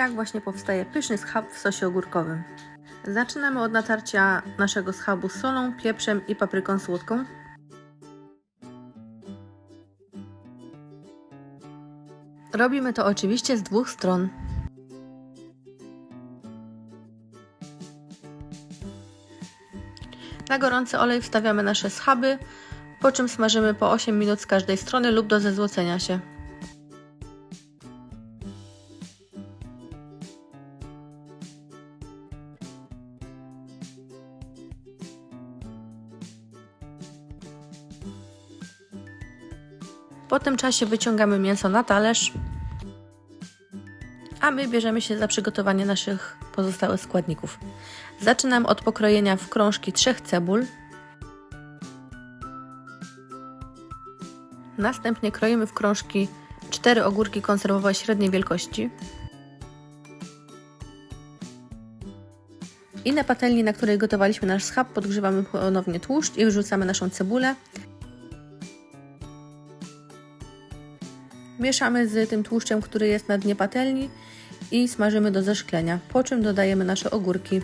tak właśnie powstaje pyszny schab w sosie ogórkowym. Zaczynamy od natarcia naszego schabu z solą, pieprzem i papryką słodką. Robimy to oczywiście z dwóch stron. Na gorący olej wstawiamy nasze schaby, po czym smażymy po 8 minut z każdej strony lub do zezłocenia się. Po tym czasie wyciągamy mięso na talerz, a my bierzemy się za przygotowanie naszych pozostałych składników. Zaczynam od pokrojenia w krążki trzech cebul. Następnie kroimy w krążki cztery ogórki konserwowe średniej wielkości. I na patelni, na której gotowaliśmy nasz schab, podgrzewamy ponownie tłuszcz i wrzucamy naszą cebulę. Mieszamy z tym tłuszczem, który jest na dnie patelni i smażymy do zeszklenia, po czym dodajemy nasze ogórki.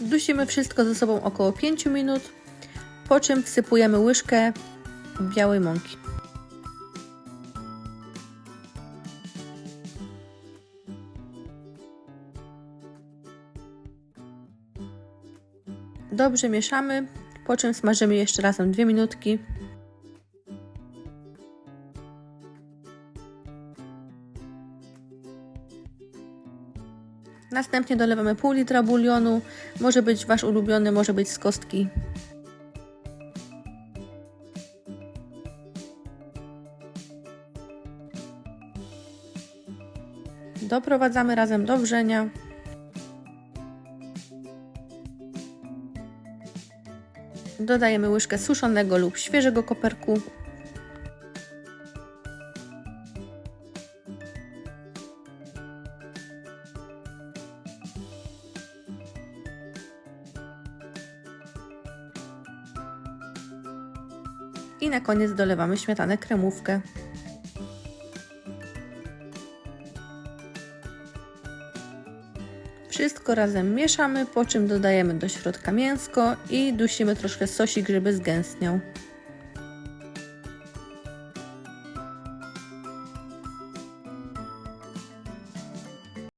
Dusimy wszystko ze sobą około 5 minut, po czym wsypujemy łyżkę białej mąki. Dobrze mieszamy, po czym smażymy jeszcze razem 2 minutki. Następnie dolewamy pół litra bulionu. Może być Wasz ulubiony, może być z kostki. Doprowadzamy razem do wrzenia. Dodajemy łyżkę suszonego lub świeżego koperku. I na koniec dolewamy śmietanę kremówkę. Wszystko razem mieszamy, po czym dodajemy do środka mięsko i dusimy troszkę sosik, żeby zgęstniał.